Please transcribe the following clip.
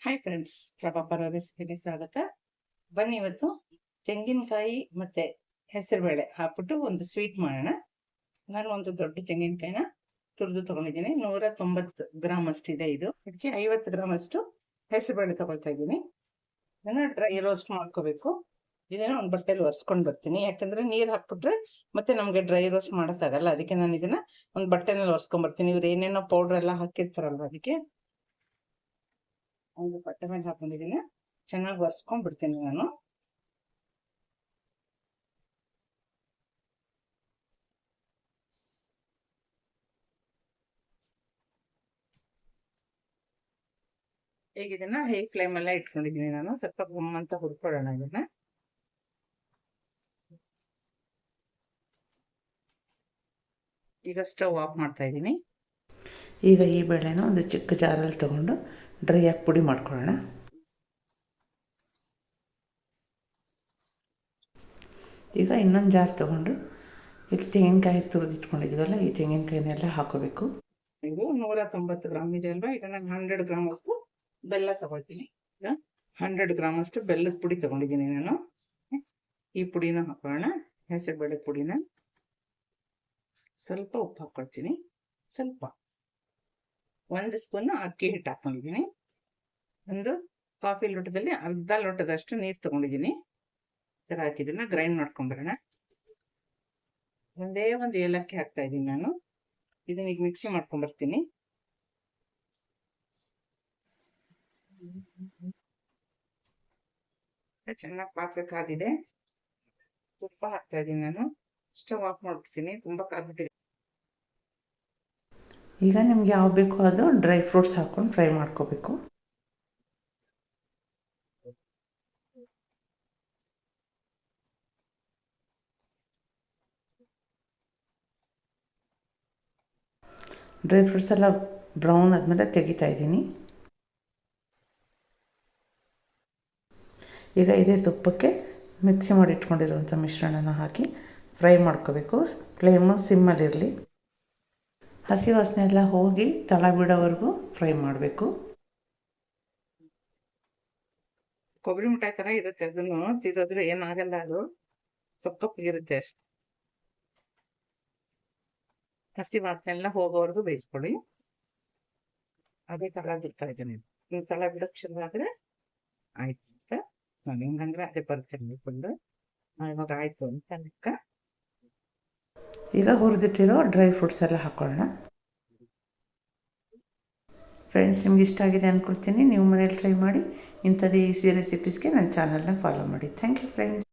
Hi friends ಪ್ರಭಾಪರ ರೆಸಿಪಿಗೆ ಸ್ವಾಗತ. ಬನ್ನಿ ಇವತ್ತು ತೆಂಗಿನಕಾಯಿ ಮತ್ತೆ ಹೆಸರುಬೇಳೆ ಹಾಕ್ಬಿಟ್ಟು ಒಂದು ಸ್ವೀಟ್ ಮಾಡೋಣ. ನಾನು ಒಂದು ದೊಡ್ಡ ತೆಂಗಿನಕಾಯಿನ ತುರಿದು ತಗೊಂಡಿದ್ದೀನಿ. ನೂರ ತೊಂಬತ್ತು ಗ್ರಾಮ್ ಅಷ್ಟಿದೆ ಇದು. ಇದಕ್ಕೆ ಐವತ್ತು ಗ್ರಾಮ್ ಅಷ್ಟು ಹೆಸರುಬೇಳೆ ತಗೊಳ್ತಾ ಇದ್ದೀನಿ. ಇದನ್ನು ಡ್ರೈ ರೋಸ್ಟ್ ಮಾಡ್ಕೋಬೇಕು. ಇದನ್ನು ಒಂದು ಬಟ್ಟೆಯಲ್ಲಿ ಒರೆಸ್ಕೊಂಡು ಬರ್ತೀನಿ. ಯಾಕಂದರೆ ನೀರು ಹಾಕ್ಬಿಟ್ರೆ ಮತ್ತೆ ನಮಗೆ ಡ್ರೈ ರೋಸ್ಟ್ ಮಾಡೋಕ್ಕಾಗಲ್ಲ ಅದಕ್ಕೆ ನಾನು ಇದನ್ನು ಒಂದು ಬಟ್ಟೆನಲ್ಲಿ ಒರೆಸ್ಕೊಂಡ್ಬರ್ತೀನಿ ಇವ್ರು ಏನೇನೋ ಪೌಡರ್ ಎಲ್ಲ ಹಾಕಿರ್ತಾರಲ್ವ ಅದಕ್ಕೆ ಒಂದು ಬಟ್ಟೆ ಮೇಲೆ ಹಾಕೊಂಡಿದ್ದೀನಿ. ಚೆನ್ನಾಗಿ ಒರೆಸ್ಕೊಂಡ್ ಬಿಡ್ತೀನಿ ನಾನು. ಈಗ ಇದನ್ನ ಹೈ ಫ್ಲೇಮ್ ಎಲ್ಲ ಇಟ್ಕೊಂಡಿದ್ದೀನಿ ನಾನು. ಸ್ವಲ್ಪ ಗುಮ್ ಅಂತ ಹುಡ್ಕೊಳ್ಳೋಣ ಇದನ್ನ. ಈಗ ಸ್ಟವ್ ಆಫ್ ಮಾಡ್ತಾ ಇದ್ದೀನಿ. ಈಗ ಈ ಬೇಳೆನ ಒಂದು ಚಿಕ್ಕ ಜಾರಲ್ಲಿ ತಗೊಂಡು ಡ್ರೈ ಆಗಿ ಪುಡಿ ಮಾಡ್ಕೊಳ್ಳೋಣ. ಈಗ ಇನ್ನೊಂದು ಜಾರ್ ತಗೊಂಡು ಈಗ ತೆಂಗಿನಕಾಯಿ ತುರಿದಿಟ್ಕೊಂಡಿದ್ದೀವಲ್ಲ ಈ ತೆಂಗಿನಕಾಯಿನೆಲ್ಲ ಹಾಕೋಬೇಕು. ಇದು ನೂರ ತೊಂಬತ್ತು ಗ್ರಾಮ್ ಇದೆ ಅಲ್ವಾ? ಈಗ ನಾನು ಹಂಡ್ರೆಡ್ ಗ್ರಾಮ್ ಅಷ್ಟು ಬೆಲ್ಲ ತಗೊಳ್ತೀನಿ. ಈಗ ಹಂಡ್ರೆಡ್ ಗ್ರಾಮ್ ಅಷ್ಟು ಬೆಲ್ಲದ ಪುಡಿ ತಗೊಂಡಿದ್ದೀನಿ ನಾನು. ಈ ಪುಡಿನ ಹಾಕೋಣ, ಹೆಸರುಬೇಳೆ ಪುಡಿನ. ಸ್ವಲ್ಪ ಉಪ್ಪು ಹಾಕೊಳ್ತೀನಿ. ಸ್ವಲ್ಪ. ಒಂದು ಸ್ಪೂನ್ ಅಕ್ಕಿ ಹಿಟ್ಟು ಹಾಕೊಂಡಿದ್ದೀನಿ. ಒಂದು ಕಾಫಿ ಲೋಟದಲ್ಲಿ ಅರ್ಧ ಲೋಟದಷ್ಟು ನೀರು ತೊಗೊಂಡಿದ್ದೀನಿ. ಥರ ಹಾಕಿದ್ದನ್ನು ಗ್ರೈಂಡ್ ಮಾಡ್ಕೊಂಬರೋಣ ಒಂದೇ ಒಂದು ಏಲಕ್ಕಿ ಹಾಕ್ತಾ ಇದ್ದೀನಿ ನಾನು. ಇದನ್ನ ಈಗ ಮಿಕ್ಸಿ ಮಾಡ್ಕೊಂಡ್ಬರ್ತೀನಿ. ಚೆನ್ನಾಗಿ ಪಾತ್ರೆ ಕಾದಿದೆ. ತುಪ್ಪ ಹಾಕ್ತಾ ಇದ್ದೀನಿ ನಾನು. ಸ್ಟವ್ ಆಫ್ ಮಾಡ್ಬಿಡ್ತೀನಿ. ತುಂಬಾ ಕಾದ್ಬಿಟ್ಟಿದೆ. ಈಗ ನಿಮ್ಗೆ ಯಾವ ಬೇಕೋ ಅದು ಡ್ರೈ ಫ್ರೂಟ್ಸ್ ಹಾಕ್ಕೊಂಡು ಫ್ರೈ ಮಾಡ್ಕೋಬೇಕು. ಡ್ರೈ ಫ್ರೂಟ್ಸ್ ಎಲ್ಲ ಬ್ರೌನ್ ಆದಮೇಲೆ ತೆಗಿತಾ ಇದ್ದೀನಿ. ಈಗ ಇದೇ ತುಪ್ಪಕ್ಕೆ ಮಿಕ್ಸಿ ಮಾಡಿ ಇಟ್ಕೊಂಡಿರುವಂಥ ಮಿಶ್ರಣನ ಹಾಕಿ ಫ್ರೈ ಮಾಡ್ಕೋಬೇಕು. ಫ್ಲೇಮು ಸಿಮ್ಮಲ್ಲಿರಲಿ ಹಸಿ ವಾಸನೆ ಎಲ್ಲ ಹೋಗಿ ತಳ ಬಿಡೋವರೆಗೂ ಫ್ರೈ ಮಾಡಬೇಕು. ಕೊಬ್ಬರಿ ಮಿಠಾಯಿ ಥರ ಇರುತ್ತೆ ಅದನ್ನು ಸೀದೋದ್ರೆ ಏನಾಗಲ್ಲ ಅದು. ಕಪ್ ಇರುತ್ತೆ ಅಷ್ಟೆ. ಹಸಿ ವಾಸನೆ ಎಲ್ಲ ಹೋಗೋವರೆಗೂ ಬೇಯಿಸ್ಕೊಳ್ಳಿ. ಅದೇ ತಳ ಬಿಡ್ತಾ ಇದ್ದೀನಿ. ನೀವು ತಳ ಬಿಡೋಕೆ ಶುರು ಆದರೆ ಆಯ್ತು ಸರ್ ನಾನು ಹಿಂಗಂದ್ರೆ ಅದೇ ಬರ್ತೇನೆ ಫುಲ್ಲು ಇವಾಗ ಆಯಿತು ಅಂತ ಲೆಕ್ಕ. ಈಗ ಹುರಿದಿಟ್ಟಿರೋ ಡ್ರೈ ಫ್ರೂಟ್ಸ್ ಎಲ್ಲ ಹಾಕೊಳ್ಳೋಣ. ಫ್ರೆಂಡ್ಸ್, ನಿಮ್ಗೆ ಇಷ್ಟ ಆಗಿದೆ ಅಂದ್ಕೊಳ್ತೀನಿ ನೀವು ಮನೇಲಿ ಟ್ರೈ ಮಾಡಿ. ಇಂಥದ್ದು ಈಸಿ ರೆಸಿಪೀಸ್ಗೆ ನನ್ನ ಚಾನಲ್ನ ಫಾಲೋ ಮಾಡಿ. Thank you friends.